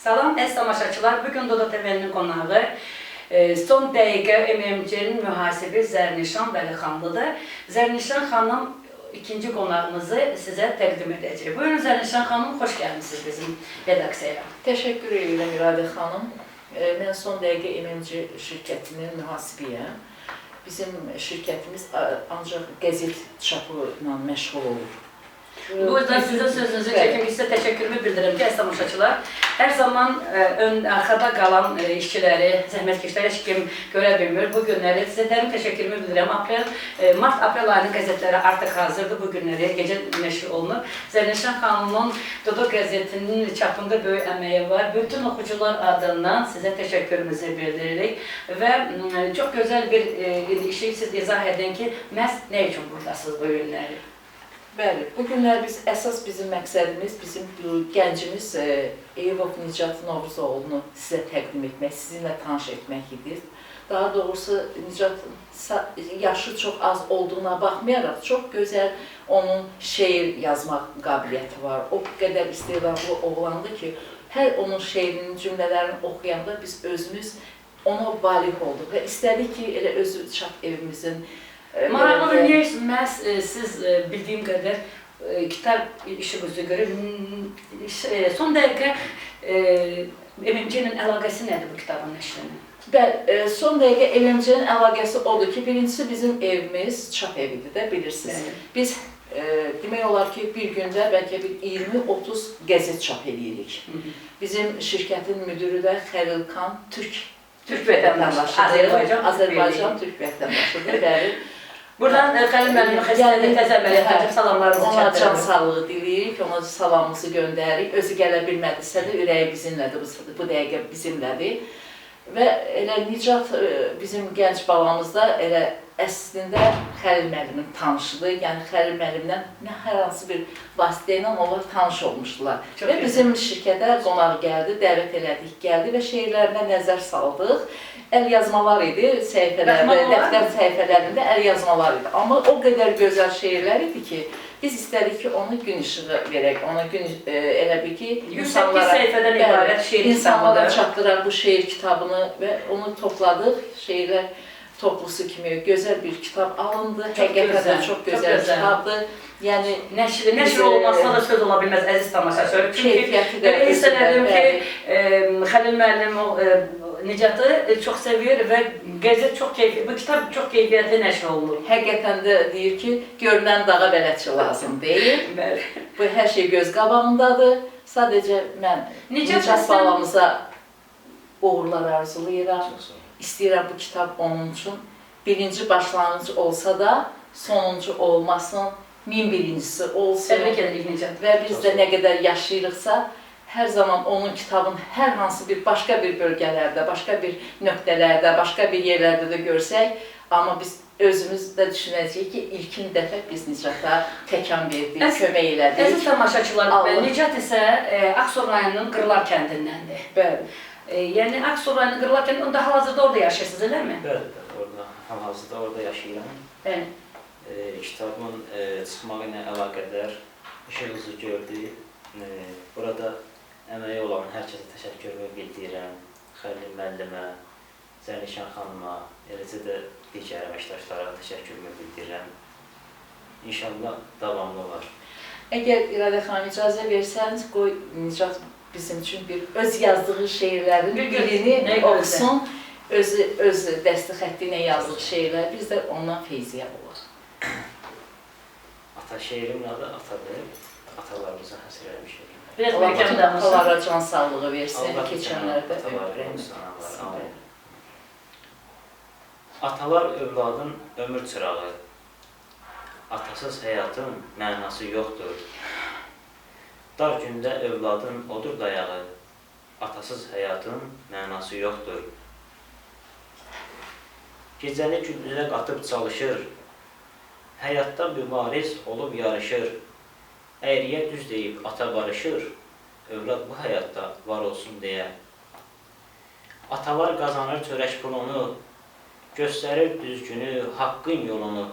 Salam əziz tamaşaçılar. Bugün Doda TV'nin e, son dəqiqə MMC-nin mühasibi Zərnişan Vəlixanlıdır. Zərnişan xanım ikinci qonağımızı sizə təqdim edəcək. Buyurun Zərnişan xanım, xoş gəlmisiniz bizim redaksiyaya. Təşəkkür edirəm İradə xanım. E, Mən son dəqiqə MMC şirkətinin mühasibiyəm. Bizim şirkətimiz ancaq qəzet çapı ilə məşğul olur. Bu yüzden sizə sözünüzü Bəli. çəkib sizə təşəkkürümü bildirirəm ki, əziz tamaşaçılar. Hər zaman ə, ön arxada qalan ə, işçiləri, zəhmətkeşləri heç kim görə bilmir. Bu günləri sizə dərin təşəkkürümü bildirirəm. Aprel, ə, mart aprel ayının qəzetləri artıq hazırdır. Bu günləri gecə nəşr olunur. Zərnişan xanımın Dodo qəzetinin çapında böyük əməyi var. Bütün oxucular adından sizə təşəkkürümüzü bildiririk və m, çox gözəl bir ə, işi siz izah edin ki, məhz nə üçün burdasınız bu günləri? Bəli, bu biz əsas bizim məqsədimiz bizim gəncimiz e, Eyübov Nicat Novruzoğlu'nu sizə təqdim etmək, sizinlə tanış etmək idi. Daha doğrusu Nicat yaşı çox az olduğuna baxmayaraq çox gözəl onun şeir yazmaq qabiliyyəti var. O qədər istedadlı oğlandı ki, hər onun şeirinin cümlələrini oxuyanda biz özümüz ona valih olduq və istədik ki, elə özü çap evimizin e, belə- niyə məhz e, siz e, bildiyim qədər e, kitab işinizə görə mm, e, son dəqiqə e, MMC-nin əlaqəsi nədir bu kitabın nəşrinin? Bəli, e, son dəqiqə evimcinin əlaqəsi odur ki, birincisi bizim evimiz çap evidir də bilirsiniz. Bəli. Biz e, demək olar ki, bir gündə bəlkə bir 20-30 qəzet çap edirik. Bizim şirkətin müdürü də Xəlilxan Türk Türk vətəndaşıdır. Azərbaycan Azərbaycan Türk vətəndaşıdır. Bəli. Buradan e, Xəlil müəllimə xəstəliyi təzə əməliyyat salamlarımızı Ona can çatdırırıq. sağlığı diləyirik, ona salamımızı göndəririk. Özü gələ bilmədisə də ürəyi bizimlədir, bu, bu dəqiqə bizimlədir. Və elə Nicat e, bizim gənc balamız da elə əslində Xəlil müəllimin tanışıdır. Yəni Xəlil müəllimlə nə hər hansı bir vasitə ilə onlar tanış olmuşdular. Çox və bizim şirkətə qonaq gəldi, dəvət elədik, gəldi və şeirlərinə nəzər saldıq. Əl yazmalar idi, səhifələrdə, dəftər səhifələrində əl yazmalar idi. Amma o qədər gözəl şeirlər idi ki, biz istədik ki, onu gün işığı verək, ona gün e, elə bil ki, 108 səhifədən ibarət şeir insanlara çatdıran bu şeir kitabını və onu topladıq. Şeirlər toplusu kimi gözəl bir kitab alındı. Həqiqətən gözəl, də çox çox gözəl gözəl. kitabdır. Yəni Nəşr, nəşr e, olmazsa da söz ola bilməz əziz tamaşaçılar. Çünki Belə hiss elədim ki, e, Xəlil müəllim o Nicatı e, çox sevir və qəzet çox keyfi, bu kitab çox keyfiyyətli nəşr olunur. həqiqətən də deyir ki, görünən dağa bələdçi lazım deyil. Bəli. Bu hər şey göz qabağındadır. Sadəcə mən sən- balamıza uğurlar arzulayıram. İstəyirəm bu kitab onun üçün birinci başlanğıc olsa da sonuncu olmasın, min birincisi olsun. Təbrik edirik Nicat. Və biz də nə qədər yaşayırıqsa, hər zaman onun kitabın hər hansı bir başqa bir bölgələrdə, başqa bir nöqtələrdə, başqa bir yerlərdə də görsək, amma biz özümüz də düşünəcəyik ki, ilkin dəfə biz Nicata təkan verdik, Əziz- kömək elədik. Əziz tamaşaçılar. Nicat isə e, Aksu rayonunun Qırlar kəndindəndir. Bəli. E, yəni Aksu rayonunun Qırlar kəndində onda hal-hazırda orada yaşayırsınız, eləmi? Bəli, bəli, orada hal-hazırda orada yaşayıram. Bəli. E, kitabın e, çıxmağı ilə əlaqədar işığınızı gördü. E, burada əməyi olan hər kəsə təşəkkürümü bildirirəm. Xəlil müəllimə, Zərnişan xanıma, eləcə də digər əməkdaşlara təşəkkürümü bildirirəm. İnşallah davamlı olar. Əgər İradə xanım icazə versəniz, qoy Nicat bizim üçün bir öz yazdığı şeirlərin birini oxusun. Özü öz dəsti xətti ilə yazdığı şeirlər biz də ondan feyziyyə olaq. Ata şeirimin adı Atadır. Atalarımıza həsr eləmişik. Biraz Allah danışın. atalara can sağlığı versin. Qorusun, analar, amin. Atalar övladın ömür çırağı. Atasız həyatın mənası yoxdur. Dar gündə övladın odur dayağı. Atasız həyatın mənası yoxdur. Gecəni gündüzə qatıb çalışır. Həyatda mübariz olub yarışır. Əyriyə düz deyib ata barışır. Övlad bu həyatda var olsun deyə. Atalar qazanır çörək pulunu, göstərir düzgünü, haqqın yolunu.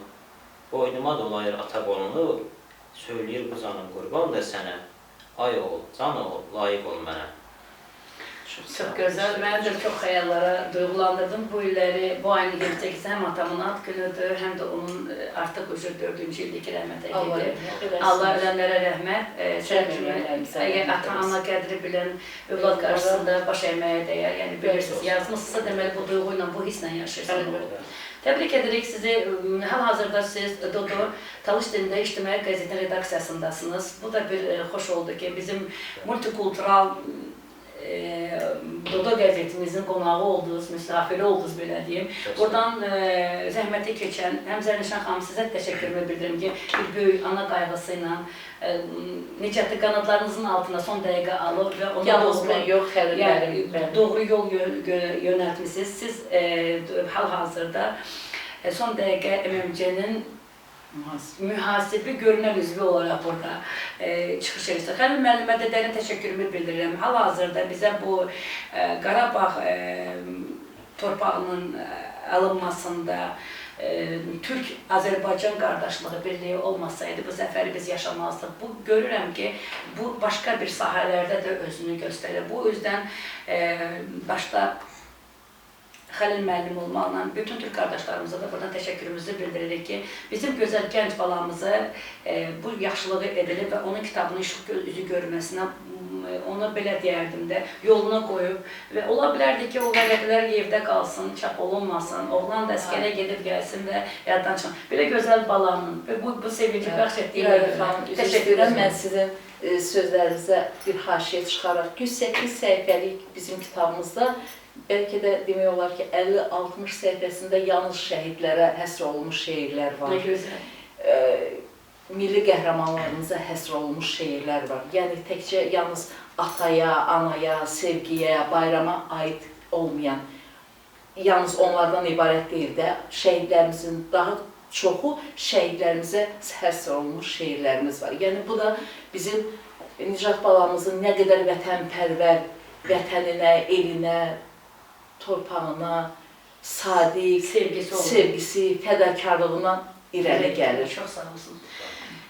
Boynuma dolayır ata qolunu, söyləyir bu canım qurban da sənə. Ay oğul, can oğul, layiq ol mənə. Çok güzel. Ben de çok hayallara duygulandırdım. Bu illeri, bu aynı 28 hem atamın ad günüdür hem de onun e, artık üzür dördüncü ildeki rahmet Allah eləsin. Allah ölenlere rahmet. E, eğer ata ana qədri bilen övlad karşısında baş eğmeye değer. Yani bilirsiniz Bəli. yazmışsınızsa deməli bu duyguyla, bu hisle yaşıyorsunuz. Əlbəttə. Tebrik ederek sizi. Hal-hazırda siz Dodo Talış dilində İctimai Qəzetin redaksiyasındasınız. Bu da bir e, hoş oldu ki bizim multikultural e, Dodo qəzetimizin qonağı oldunuz, misafiri oldunuz belə deyim. Buradan e, zəhməti keçən həm Zərnişan xanım sizə təşəkkürümü bildirirəm ki, bir böyük ana qayğısı ilə e, necəti qanadlarınızın altına son dəqiqə alıb və ona Yalnız doğru- mən yox, doğru yol yö-. Siz e, hal-hazırda e, son dəqiqə MMC-nin Mühasib. mühasibi görünən üzvü olaraq burada e, çıxış edirsiniz. Xəlil müəllimə də dərin təşəkkürümü bildirirəm. Hal-hazırda bizə bu e, Qarabağ e, torpağının e, alınmasında e, Türk-Azərbaycan qardaşlığı birliyi olmasaydı bu zəfəri biz yaşamazdıq. Bu görürəm ki, bu başqa bir sahələrdə də özünü göstərir. Bu üzdən e, başda Xəlil müəllim olmaqla bütün Türk qardaşlarımıza da buradan təşəkkürümüzü bildiririk ki, bizim gözəl gənc balamızı e, bu yaxşılığı edilib və onun kitabının işıq gö- üzü görməsinə m, onu belə deyərdim də yoluna qoyub və ola bilərdi ki, o vərəqlər evdə qalsın, çap olunmasın, oğlan da əskərə gedib gəlsin və yaddan çıxın. Belə gözəl balanın və bu bu sevinci bəxş üzr təşəkkür edirəm. Mən sizin e, sözlərinizə bir haşiyə çıxaraq 108 səhifəlik bizim kitabımızda bəlkə də demək olar ki, 50-60 səhifəsində yalnız şəhidlərə həsr olunmuş şeirlər var. Nə gözəl. E, milli qəhrəmanlarımıza həsr olunmuş şeirlər var. Yəni təkcə yalnız ataya, anaya, sevgiyə, bayrama aid olmayan yalnız onlardan ibarət deyil də şəhidlərimizin daha çoxu şəhidlərimizə həsr olunmuş şeirlərimiz var. Yəni bu da bizim Nicat balamızın nə qədər vətənpərvər, vətəninə, elinə, torpağına sadiq, Sevgisi olur. sevgisi, fədakarlığından irəli gəlir. Çox sağ olsun.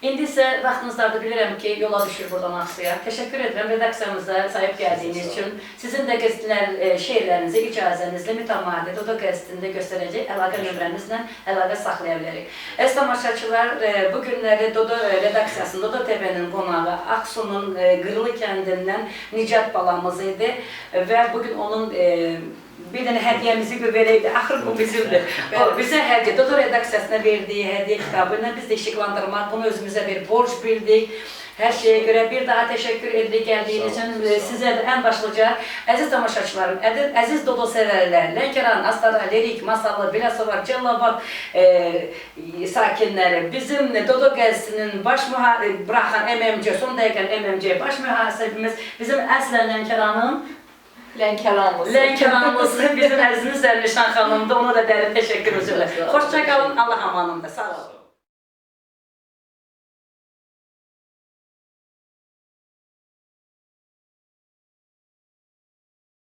İndi isə vaxtınızdadır bilirəm ki, yola düşür buradan Aksıya. Təşəkkür edirəm redaksiyamıza sahib gəldiyiniz üçün. Sizin də qəzetlər, e, şeirlərinizi icazənizlə mütəmadi Dodo qəzetində göstərəcək əlaqə nömrənizlə əlaqə saxlaya bilərik. Əziz tamaşaçılar, e, bu günləri Dodo e, redaksiyasında Dodo TV-nin qonağı Aksu'nun e, Qırılı kəndindən Nicat balamız idi və bu gün onun e, bir dənə hədiyyəmizi verəydi. Axır bu bizimdir. O bizə hədiyyə, Dodo redaksiyasına verdiyi hədiyyə kitabı ilə biz də işıqlandırmaq, bunu özümüzə bir borc bildik. Hər şeyə görə bir daha təşəkkür edirik sağ olun. Sizə də ən başlıca əziz tamaşaçılarım, əziz, əziz Dodo sevərlər, Lənkəran, Astara, Lerik, Masallı, Biləsovar, Cəllabad e, sakinləri, bizim Dodo gəzisinin baş müha- buraxan MMC, son dəqiqə MMC baş mühasibimiz bizim əslən Lənkəranın Lənkəranımız. Lənkəranımız bizim əzizimiz Zərnişan xanımdır. Ona da dərin təşəkkür olun. Xoşça qalın, Allah amanında. Sağ olun.